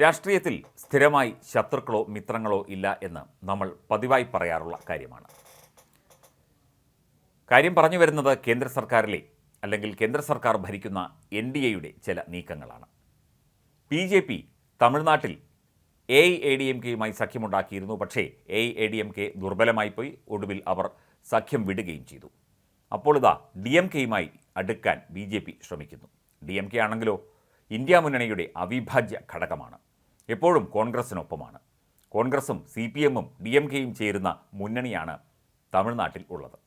രാഷ്ട്രീയത്തിൽ സ്ഥിരമായി ശത്രുക്കളോ മിത്രങ്ങളോ ഇല്ല എന്ന് നമ്മൾ പതിവായി പറയാറുള്ള കാര്യമാണ്. കാര്യം പറഞ്ഞു വരുന്നത് കേന്ദ്ര സർക്കാരിലെ അല്ലെങ്കിൽ കേന്ദ്ര സർക്കാർ ഭരിക്കുന്ന എൻ ഡി എയുടെ ചില നീക്കങ്ങളാണ്. ബി ജെ പി തമിഴ്നാട്ടിൽ A I A D M കെയുമായി സഖ്യമുണ്ടാക്കിയിരുന്നു. പക്ഷേ A I A D M K ദുർബലമായി പോയി. ഒടുവിൽ അവർ സഖ്യം വിടുകയും ചെയ്തു. അപ്പോൾ ഇതാ ഡി എം കെയുമായി അടുക്കാൻ ബി ജെ പി ശ്രമിക്കുന്നു. ഡി എം കെ ആണെങ്കിലോ ഇന്ത്യ മുന്നണിയുടെ അവിഭാജ്യ ഘടകമാണ്. എപ്പോഴും കോൺഗ്രസിനൊപ്പമാണ്. കോൺഗ്രസും സി പി എമ്മും ഡി എം കെയും ചേരുന്ന മുന്നണിയാണ് തമിഴ്നാട്ടിൽ ഉള്ളത്.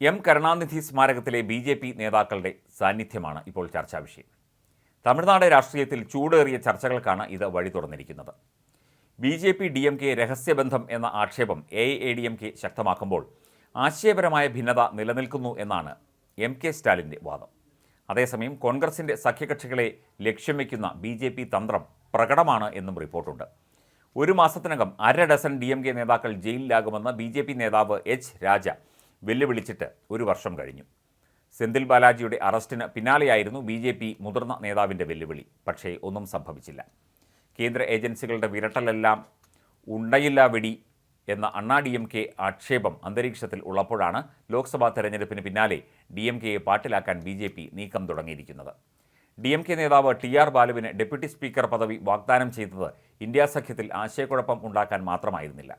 എം കരുണാനിധി സ്മാരകത്തിലെ ബി ജെ പി നേതാക്കളുടെ സാന്നിധ്യമാണ് ഇപ്പോൾ ചർച്ചാ വിഷയം. തമിഴ്നാട് രാഷ്ട്രീയത്തിൽ ചൂടേറിയ ചർച്ചകൾക്കാണ് ഇത് വഴി തുറന്നിരിക്കുന്നത്. B J P D M K രഹസ്യബന്ധം എന്ന ആക്ഷേപം A A D M K ശക്തമാക്കുമ്പോൾ ആശയപരമായ ഭിന്നത നിലനിൽക്കുന്നു എന്നാണ് എം കെ സ്റ്റാലിന്റെ വാദം. അതേസമയം കോൺഗ്രസിന്റെ സഖ്യകക്ഷികളെ ലക്ഷ്യം വയ്ക്കുന്ന ബി ജെ പി തന്ത്രം പ്രകടമാണ് എന്നും റിപ്പോർട്ടുണ്ട്. ഒരു മാസത്തിനകം അര ഡസൻ ഡി എം കെ നേതാക്കൾ ജയിലിലാകുമെന്ന് ബി ജെ പി നേതാവ് എച്ച് രാജ വെല്ലുവിളിച്ചിട്ട് ഒരു വർഷം കഴിഞ്ഞു. സെന്തിൽ ബാലാജിയുടെ അറസ്റ്റിന് പിന്നാലെയായിരുന്നു ബി ജെ പി മുതിർന്ന നേതാവിന്റെ വെല്ലുവിളി പക്ഷേ ഒന്നും സംഭവിച്ചില്ല. കേന്ദ്ര ഏജൻസികളുടെ വിരട്ടലെല്ലാം ഉണ്ടയില്ല വെടി എന്ന അണ്ണാ ഡി എം കെ ആക്ഷേപം അന്തരീക്ഷത്തിൽ ഉള്ളപ്പോഴാണ് ലോക്സഭാ തെരഞ്ഞെടുപ്പിന് പിന്നാലെ ഡി എം കെയെ പാട്ടിലാക്കാൻ ബി ജെ പി നീക്കം തുടങ്ങിയിരിക്കുന്നത്. ഡി എം കെ നേതാവ് ടി ആർ ബാലുവിന് ഡെപ്യൂട്ടി സ്പീക്കർ പദവി വാഗ്ദാനം ചെയ്തത് ഇന്ത്യാ സഖ്യത്തിൽ ആശയക്കുഴപ്പം ഉണ്ടാക്കാൻ മാത്രമായിരുന്നില്ല.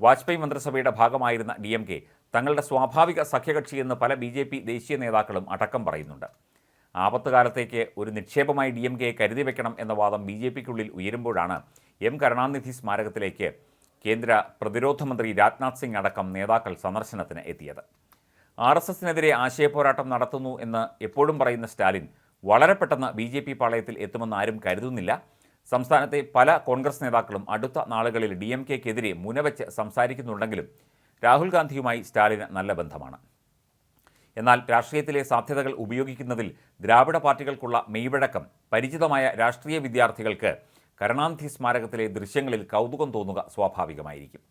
വാജ്പേയി മന്ത്രിസഭയുടെ ഭാഗമായിരുന്ന ഡി എം കെ തങ്ങളുടെ സ്വാഭാവിക സഖ്യകക്ഷിയെന്ന് പല ബി ജെ പി ദേശീയ നേതാക്കളും അടക്കം പറയുന്നുണ്ട്. ആപത്ത് കാലത്തേക്ക് ഒരു നിക്ഷേപമായി ഡി എം കെയെ കരുതി വെക്കണം എന്ന വാദം ബി ജെ പിക്കുള്ളിൽ ഉയരുമ്പോഴാണ് എം കരുണാനിധി സ്മാരകത്തിലേക്ക് കേന്ദ്ര പ്രതിരോധ മന്ത്രി രാജ്നാഥ് സിംഗ് അടക്കം നേതാക്കൾ സന്ദർശനത്തിന് എത്തിയത്. ആർ എസ് എസിനെതിരെ ആശയപോരാട്ടം നടത്തുന്നു എന്ന് എപ്പോഴും പറയുന്ന സ്റ്റാലിൻ വളരെ പെട്ടെന്ന് ബി ജെ പി പാളയത്തിൽ എത്തുമെന്ന് ആരും കരുതുന്നില്ല. സംസ്ഥാനത്തെ പല കോൺഗ്രസ് നേതാക്കളും അടുത്ത നാളുകളിൽ ഡി എം കെക്കെതിരെ മുനവെച്ച് സംസാരിക്കുന്നുണ്ടെങ്കിലും രാഹുൽ ഗാന്ധിയുമായി സ്റ്റാലിന് നല്ല ബന്ധമാണ്. എന്നാൽ രാഷ്ട്രീയത്തിലെ സാധ്യതകൾ ഉപയോഗിക്കുന്നതിൽ ദ്രാവിഡ പാർട്ടികൾക്കുള്ള മെയ്വഴക്കം പരിചിതമായ രാഷ്ട്രീയ വിദ്യാർത്ഥികൾക്ക് കരുണാനിധി സ്മാരകത്തിലെ ദൃശ്യങ്ങളിൽ കൗതുകം തോന്നുക സ്വാഭാവികമായിരിക്കും.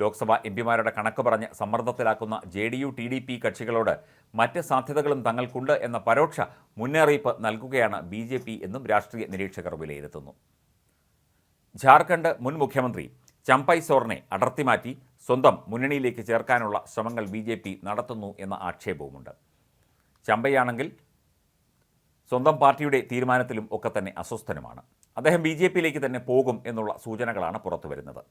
ലോക്സഭ എം പിമാരുടെ കണക്ക് പറഞ്ഞ് സമ്മർദ്ദത്തിലാക്കുന്ന J D U T D P കക്ഷികളോട് മറ്റ് സാധ്യതകളും തങ്ങൾക്കുണ്ട് എന്ന പരോക്ഷ മുന്നറിയിപ്പ് നൽകുകയാണ് ബി ജെ പി എന്നും രാഷ്ട്രീയ നിരീക്ഷകർ വിലയിരുത്തുന്നു. ജാർഖണ്ഡ് മുൻ മുഖ്യമന്ത്രി ചമ്പൈ സോറിനെ അടർത്തിമാറ്റി സ്വന്തം മുന്നണിയിലേക്ക് ചേർക്കാനുള്ള ശ്രമങ്ങൾ ബി ജെ പി നടത്തുന്നു എന്ന ആക്ഷേപവുമുണ്ട്. ചമ്പയാണെങ്കിൽ സ്വന്തം പാർട്ടിയുടെ തീരുമാനത്തിലും ഒക്കെ തന്നെ അസ്വസ്ഥനുമാണ്. അദ്ദേഹം ബി ജെ പിയിലേക്ക് തന്നെ പോകും എന്നുള്ള സൂചനകളാണ് പുറത്തു വരുന്നത്.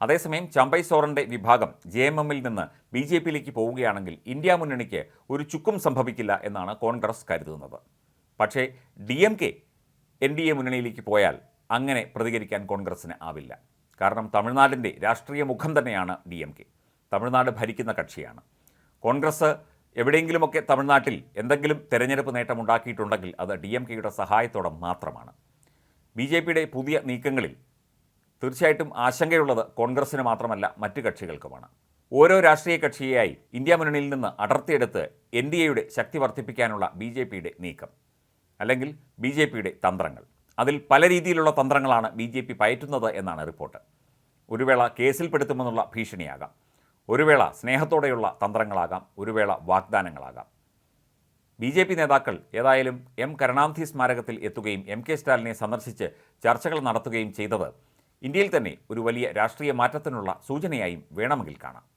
അതേസമയം ചമ്പൈ സോറന്റെ വിഭാഗം ജെ എം എമ്മിൽ നിന്ന് ബി ജെ പിയിലേക്ക് പോവുകയാണെങ്കിൽ ഇന്ത്യ മുന്നണിക്ക് ഒരു ചുക്കും സംഭവിക്കില്ല എന്നാണ് കോൺഗ്രസ് കരുതുന്നത്. പക്ഷേ D M K N D A മുന്നണിയിലേക്ക് പോയാൽ അങ്ങനെ പ്രതികരിക്കാൻ കോൺഗ്രസ്സിന് ആവില്ല. കാരണം തമിഴ്നാടിന്റെ രാഷ്ട്രീയ മുഖം തന്നെയാണ് ഡി എം കെ. തമിഴ്നാട് ഭരിക്കുന്ന കക്ഷിയാണ്. കോൺഗ്രസ് എവിടെയെങ്കിലുമൊക്കെ തമിഴ്നാട്ടിൽ എന്തെങ്കിലും തെരഞ്ഞെടുപ്പ് നേട്ടമുണ്ടാക്കിയിട്ടുണ്ടെങ്കിൽ അത് ഡി എം കെയുടെ സഹായത്തോടെ മാത്രമാണ്. ബി ജെ പിയുടെ പുതിയ നീക്കങ്ങളിൽ തീർച്ചയായിട്ടും ആശങ്കയുള്ളത് കോൺഗ്രസിന് മാത്രമല്ല മറ്റു കക്ഷികൾക്കുമാണ്. ഓരോ രാഷ്ട്രീയ കക്ഷിയായി ഇന്ത്യ മുന്നണിയിൽ നിന്ന് അടർത്തിയെടുത്ത് എൻ ഡി എയുടെ ശക്തി വർദ്ധിപ്പിക്കാനുള്ള ബി ജെ പിയുടെ നീക്കം അല്ലെങ്കിൽ ബി ജെ പിയുടെ തന്ത്രങ്ങൾ. അതിൽ പല രീതിയിലുള്ള തന്ത്രങ്ങളാണ് ബി ജെ പി പയറ്റുന്നത് എന്നാണ് റിപ്പോർട്ട്. ഒരു വേള കേസിൽപ്പെടുത്തുമെന്നുള്ള ഭീഷണിയാകാം. ഒരു വേള സ്നേഹത്തോടെയുള്ള തന്ത്രങ്ങളാകാം. ഒരു വേള വാഗ്ദാനങ്ങളാകാം. ബി ജെ പി നേതാക്കൾ ഏതായാലും എം കരുണാനിധി സ്മാരകത്തിൽ എത്തുകയും എം കെ സ്റ്റാലിനെ സന്ദർശിച്ച് ചർച്ചകൾ നടത്തുകയും ചെയ്തത് ഇന്ത്യയിൽ തന്നെ ഒരു വലിയ രാഷ്ട്രീയ മാറ്റത്തിനുള്ള സൂചനയായും വേണമെങ്കിൽ കാണാം.